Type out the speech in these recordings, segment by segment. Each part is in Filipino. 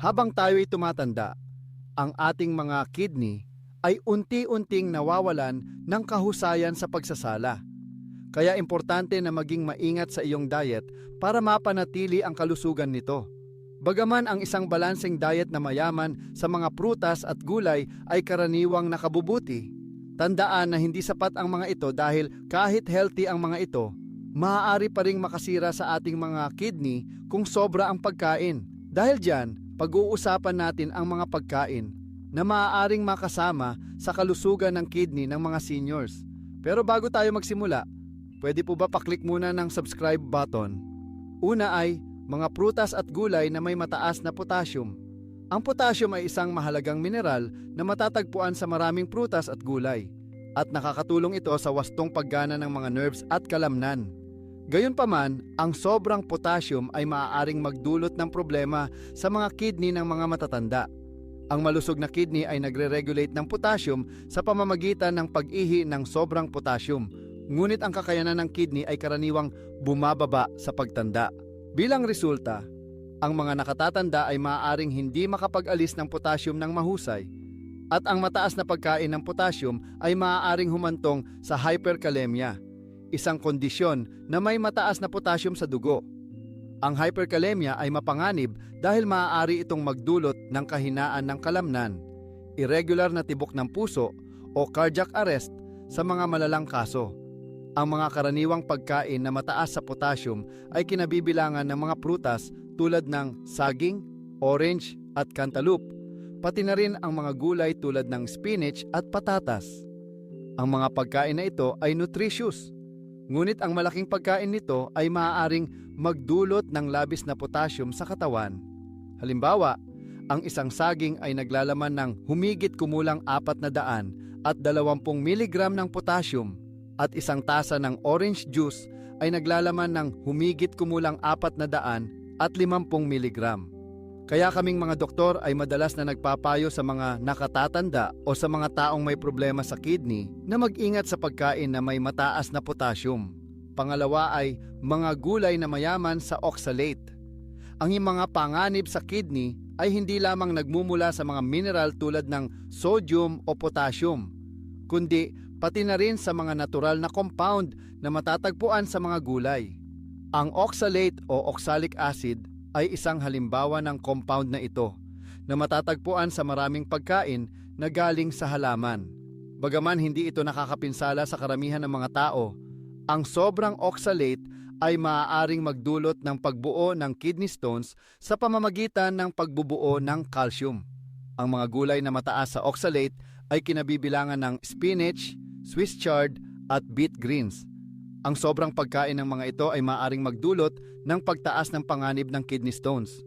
Habang tayo'y tumatanda, ang ating mga kidney ay unti-unting nawawalan ng kahusayan sa pagsasala. Kaya importante na maging maingat sa iyong diet para mapanatili ang kalusugan nito. Bagaman ang isang balanseng diet na mayaman sa mga prutas at gulay ay karaniwang nakabubuti, tandaan na hindi sapat ang mga ito dahil kahit healthy ang mga ito, maaari pa ring makasira sa ating mga kidney kung sobra ang pagkain. Dahil dyan, pag-uusapan natin ang mga pagkain na maaaring makasama sa kalusugan ng kidney ng mga seniors. Pero bago tayo magsimula, pwede po ba paklik muna ng subscribe button? Una ay mga prutas at gulay na may mataas na potassium. Ang potassium ay isang mahalagang mineral na matatagpuan sa maraming prutas at gulay at nakakatulong ito sa wastong paggana ng mga nerves at kalamnan. Gayunpaman, ang sobrang potassium ay maaaring magdulot ng problema sa mga kidney ng mga matatanda. Ang malusog na kidney ay nagre-regulate ng potassium sa pamamagitan ng pag-ihi ng sobrang potassium. Ngunit ang kakayanan ng kidney ay karaniwang bumababa sa pagtanda. Bilang resulta, ang mga nakatatanda ay maaaring hindi makapag-alis ng potassium ng mahusay at ang mataas na pagkain ng potassium ay maaaring humantong sa hyperkalemia, isang kondisyon na may mataas na potassium sa dugo. Ang hyperkalemia ay mapanganib dahil maaari itong magdulot ng kahinaan ng kalamnan, irregular na tibok ng puso o cardiac arrest sa mga malalang kaso. Ang mga karaniwang pagkain na mataas sa potassium ay kinabibilangan ng mga prutas tulad ng saging, orange at cantaloupe, pati na rin ang mga gulay tulad ng spinach at patatas. Ang mga pagkain na ito ay nutritious, ngunit ang malaking pagkain nito ay maaaring magdulot ng labis na potassium sa katawan. Halimbawa, ang isang saging ay naglalaman ng humigit kumulang 400 at 20 mg ng potassium at isang tasa ng orange juice ay naglalaman ng humigit kumulang 400 at 50 mg. Kaya kaming mga doktor ay madalas na nagpapayo sa mga nakatatanda o sa mga taong may problema sa kidney na mag-ingat sa pagkain na may mataas na potassium. Pangalawa ay mga gulay na mayaman sa oxalate. Ang mga panganib sa kidney ay hindi lamang nagmumula sa mga mineral tulad ng sodium o potassium, kundi pati na rin sa mga natural na compound na matatagpuan sa mga gulay. Ang oxalate o oxalic acid ay isang halimbawa ng compound na ito na matatagpuan sa maraming pagkain na galing sa halaman. Bagaman hindi ito nakakapinsala sa karamihan ng mga tao, ang sobrang oxalate ay maaaring magdulot ng pagbuo ng kidney stones sa pamamagitan ng pagbubuo ng calcium. Ang mga gulay na mataas sa oxalate ay kinabibilangan ng spinach, Swiss chard at beet greens. Ang sobrang pagkain ng mga ito ay maaaring magdulot ng pagtaas ng panganib ng kidney stones.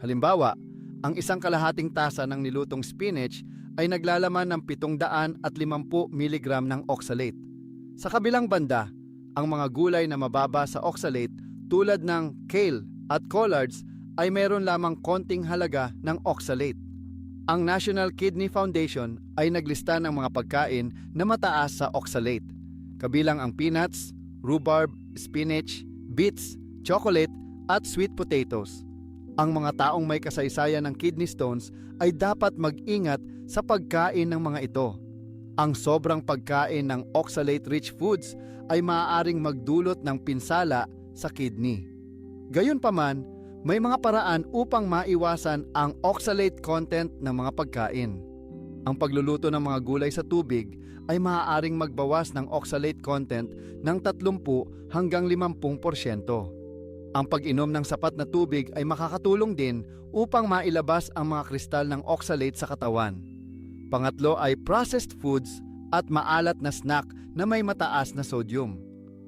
Halimbawa, ang isang kalahating tasa ng nilutong spinach ay naglalaman ng 750 mg ng oxalate. Sa kabilang banda, ang mga gulay na mababa sa oxalate tulad ng kale at collards ay meron lamang konting halaga ng oxalate. Ang National Kidney Foundation ay naglista ng mga pagkain na mataas sa oxalate, kabilang ang peanuts, rhubarb, spinach, beets, chocolate at sweet potatoes. Ang mga taong may kasaysayan ng kidney stones ay dapat mag-ingat sa pagkain ng mga ito. Ang sobrang pagkain ng oxalate-rich foods ay maaaring magdulot ng pinsala sa kidney. Gayunpaman, may mga paraan upang maiwasan ang oxalate content ng mga pagkain. Ang pagluluto ng mga gulay sa tubig ay maaaring magbawas ng oxalate content ng 30 hanggang 50%. Ang pag-inom ng sapat na tubig ay makakatulong din upang mailabas ang mga kristal ng oxalate sa katawan. Pangatlo ay processed foods at maalat na snack na may mataas na sodium.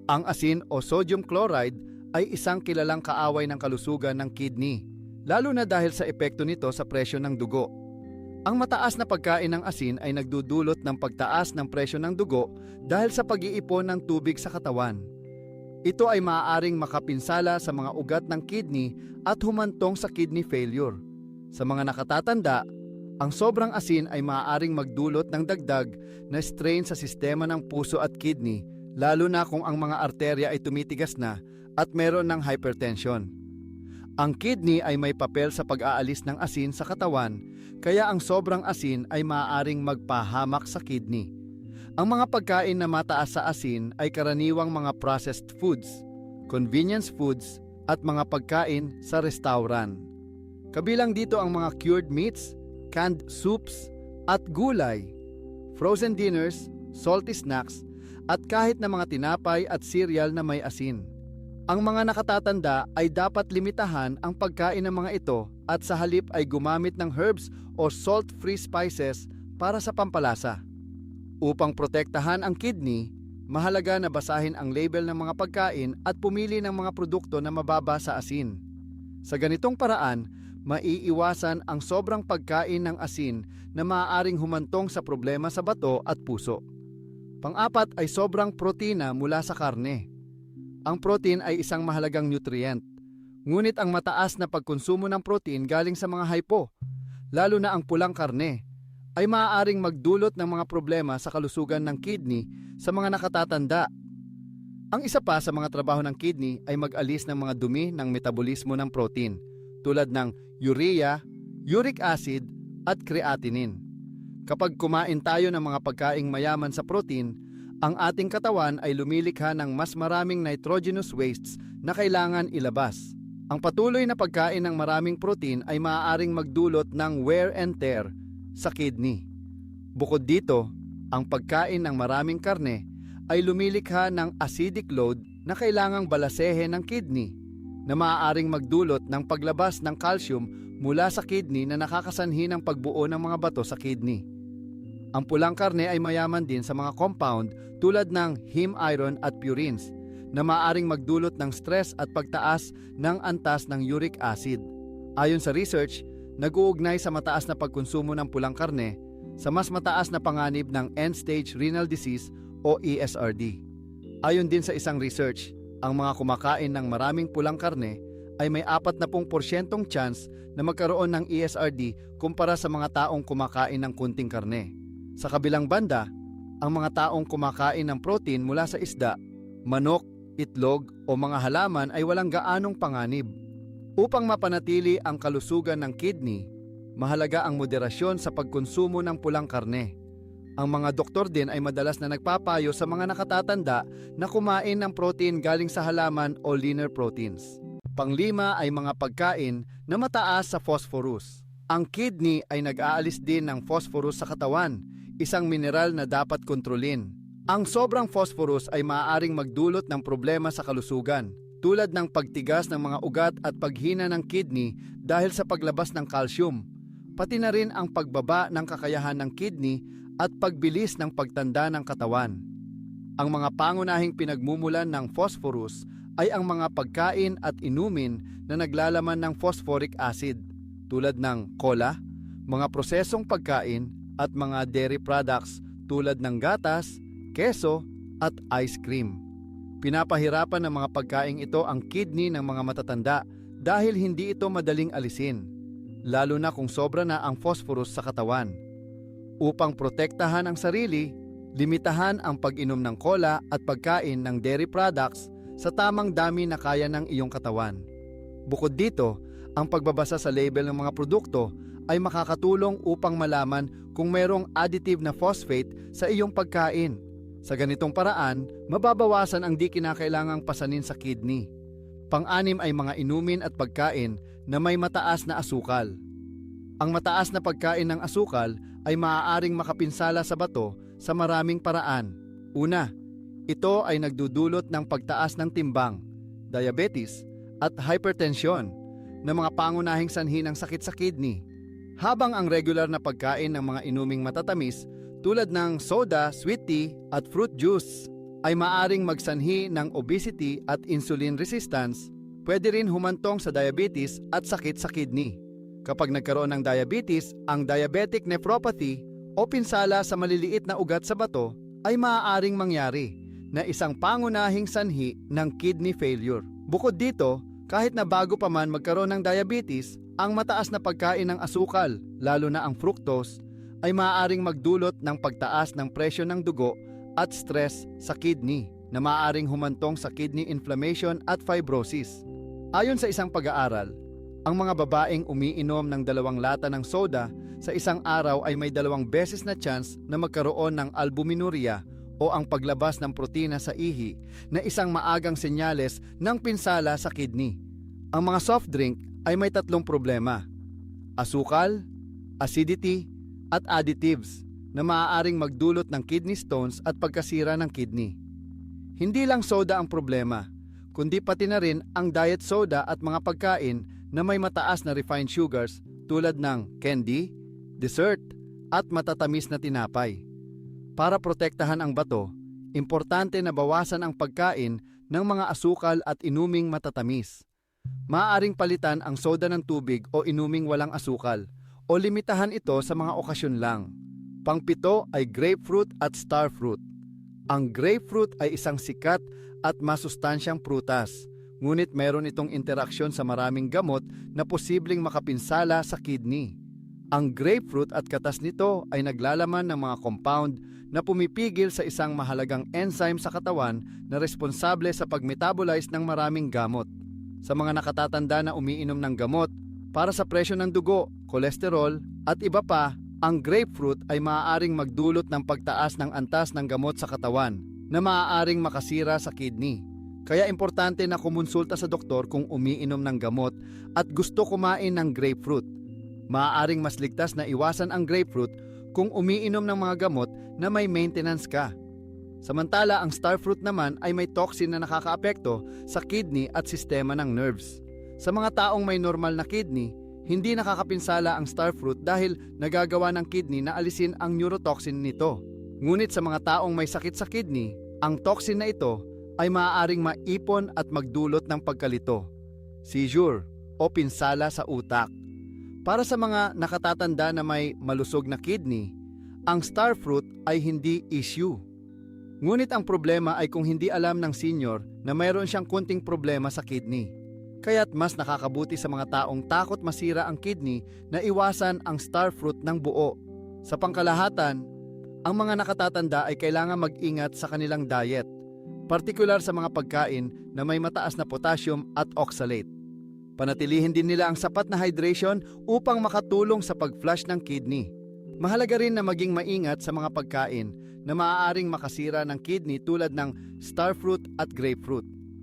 Ang asin o sodium chloride ay isang kilalang kaaway ng kalusugan ng kidney, lalo na dahil sa epekto nito sa presyo ng dugo. Ang mataas na pagkain ng asin ay nagdudulot ng pagtaas ng presyo ng dugo dahil sa pag-iipon ng tubig sa katawan. Ito ay maaaring makapinsala sa mga ugat ng kidney at humantong sa kidney failure. Sa mga nakatatanda, ang sobrang asin ay maaaring magdulot ng dagdag na strain sa sistema ng puso at kidney, lalo na kung ang mga arterya ay tumitigas na at meron ng hypertension. Ang kidney ay may papel sa pag-aalis ng asin sa katawan, kaya ang sobrang asin ay maaaring magpahamak sa kidney. Ang mga pagkain na mataas sa asin ay karaniwang mga processed foods, convenience foods, at mga pagkain sa restaurant. Kabilang dito ang mga cured meats, canned soups, at gulay, frozen dinners, salty snacks, at kahit na mga tinapay at cereal na may asin. Ang mga nakatatanda ay dapat limitahan ang pagkain ng mga ito at sa halip ay gumamit ng herbs o salt-free spices para sa pampalasa. Upang protektahan ang kidney, mahalaga na basahin ang label ng mga pagkain at pumili ng mga produkto na mababa sa asin. Sa ganitong paraan, maiiwasan ang sobrang pagkain ng asin na maaaring humantong sa problema sa bato at puso. Pang-apat ay sobrang protina mula sa karne. Ang protein ay isang mahalagang nutrient. Ngunit ang mataas na pagkonsumo ng protein galing sa mga hypo, lalo na ang pulang karne, ay maaaring magdulot ng mga problema sa kalusugan ng kidney sa mga nakatatanda. Ang isa pa sa mga trabaho ng kidney ay mag-alis ng mga dumi ng metabolismo ng protein tulad ng urea, uric acid at creatinine. Kapag kumain tayo ng mga pagkaing mayaman sa protein, ang ating katawan ay lumilikha ng mas maraming nitrogenous wastes na kailangan ilabas. Ang patuloy na pagkain ng maraming protein ay maaaring magdulot ng wear and tear sa kidney. Bukod dito, ang pagkain ng maraming karne ay lumilikha ng acidic load na kailangang balasehin ng kidney na maaaring magdulot ng paglabas ng calcium mula sa kidney na nakakasanhi ng pagbuo ng mga bato sa kidney. Ang pulang karne ay mayaman din sa mga compound tulad ng heme iron at purines na maaaring magdulot ng stress at pagtaas ng antas ng uric acid. Ayon sa research, nag-uugnay sa mataas na pagkonsumo ng pulang karne sa mas mataas na panganib ng end-stage renal disease o ESRD. Ayon din sa isang research, ang mga kumakain ng maraming pulang karne ay may 40% chance na magkaroon ng ESRD kumpara sa mga taong kumakain ng kunting karne. Sa kabilang banda, ang mga taong kumakain ng protein mula sa isda, manok, itlog o mga halaman ay walang gaanong panganib. Upang mapanatili ang kalusugan ng kidney, mahalaga ang moderasyon sa pagkonsumo ng pulang karne. Ang mga doktor din ay madalas na nagpapayo sa mga nakatatanda na kumain ng protein galing sa halaman o leaner proteins. Panglima ay mga pagkain na mataas sa phosphorus. Ang kidney ay nag-aalis din ng phosphorus sa katawan, isang mineral na dapat kontrolin. Ang sobrang phosphorus ay maaaring magdulot ng problema sa kalusugan, tulad ng pagtigas ng mga ugat at paghina ng kidney dahil sa paglabas ng calcium, pati na rin ang pagbaba ng kakayahan ng kidney at pagbilis ng pagtanda ng katawan. Ang mga pangunahing pinagmumulan ng phosphorus ay ang mga pagkain at inumin na naglalaman ng phosphoric acid tulad ng cola, mga prosesong pagkain at mga dairy products tulad ng gatas, keso at ice cream. Pinapahirapan ng mga pagkaing ito ang kidney ng mga matatanda dahil hindi ito madaling alisin, lalo na kung sobra na ang phosphorus sa katawan. Upang protektahan ang sarili, limitahan ang pag-inom ng cola at pagkain ng dairy products sa tamang dami na kaya ng iyong katawan. Bukod dito, ang pagbabasa sa label ng mga produkto ay makakatulong upang malaman kung mayroong additive na phosphate sa iyong pagkain. Sa ganitong paraan, mababawasan ang di kinakailangang pasanin sa kidney. Pang-anim ay mga inumin at pagkain na may mataas na asukal. Ang mataas na pagkain ng asukal ay maaaring makapinsala sa bato sa maraming paraan. Una, ito ay nagdudulot ng pagtaas ng timbang, diabetes, at hypertension na mga pangunahing sanhi ng sakit sa kidney. Habang ang regular na pagkain ng mga inuming matatamis tulad ng soda, sweet tea at fruit juice ay maaring magsanhi ng obesity at insulin resistance, pwede rin humantong sa diabetes at sakit sa kidney. Kapag nagkaroon ng diabetes, ang diabetic nephropathy o pinsala sa maliliit na ugat sa bato ay maaaring mangyari na isang pangunahing sanhi ng kidney failure. Bukod dito, kahit na bago pa man magkaroon ng diabetes, ang mataas na pagkain ng asukal, lalo na ang fructose, ay maaaring magdulot ng pagtaas ng presyo ng dugo at stress sa kidney na maaaring humantong sa kidney inflammation at fibrosis. Ayon sa isang pag-aaral, Ang mga babaeng umiinom ng dalawang lata ng soda sa isang araw ay may dalawang beses na chance na magkaroon ng albuminuria o ang paglabas ng protina sa ihi na isang maagang senyales ng pinsala sa kidney. Ang mga soft drink ay may tatlong problema. Asukal, acidity, at additives na maaaring magdulot ng kidney stones at pagkasira ng kidney. Hindi lang soda ang problema, kundi pati na rin ang diet soda at mga pagkain na may mataas na refined sugars tulad ng candy, dessert, at matatamis na tinapay. Para protektahan ang bato, importante na bawasan ang pagkain ng mga asukal at inuming matatamis. Maaaring palitan ang soda ng tubig o inuming walang asukal o limitahan ito sa mga okasyon lang. Pangpito ay grapefruit at starfruit. Ang grapefruit ay isang sikat at masustansyang prutas, ngunit meron itong interaksyon sa maraming gamot na posibleng makapinsala sa kidney. Ang grapefruit at katas nito ay naglalaman ng mga compound na pumipigil sa isang mahalagang enzyme sa katawan na responsable sa pagmetabolize ng maraming gamot. Sa mga nakatatanda na umiinom ng gamot para sa presyo ng dugo, kolesterol at iba pa, ang grapefruit ay maaaring magdulot ng pagtaas ng antas ng gamot sa katawan na maaaring makasira sa kidney. Kaya importante na kumonsulta sa doktor kung umiinom ng gamot at gusto kumain ng grapefruit. Maaaring mas ligtas na iwasan ang grapefruit kung umiinom ng mga gamot na may maintenance ka. Samantala, ang starfruit naman ay may toxin na nakakaapekto sa kidney at sistema ng nerves. Sa mga taong may normal na kidney, hindi nakakapinsala ang starfruit dahil nagagawa ng kidney na alisin ang neurotoxin nito. Ngunit sa mga taong may sakit sa kidney, ang toxin na ito ay maaaring maipon at magdulot ng pagkalito, seizure o pinsala sa utak. Para sa mga nakatatanda na may malusog na kidney, ang starfruit ay hindi issue. Ngunit ang problema ay kung hindi alam ng senior na mayroon siyang kunting problema sa kidney. Kaya't mas nakakabuti sa mga taong takot masira ang kidney na iwasan ang starfruit ng buo. Sa pangkalahatan, ang mga nakatatanda ay kailangan mag-ingat sa kanilang diet, partikular sa mga pagkain na may mataas na potassium at oxalate. Panatilihin din nila ang sapat na hydration upang makatulong sa pag-flush ng kidney. Mahalaga rin na maging maingat sa mga pagkain na maaaring makasira ng kidney tulad ng starfruit at grapefruit.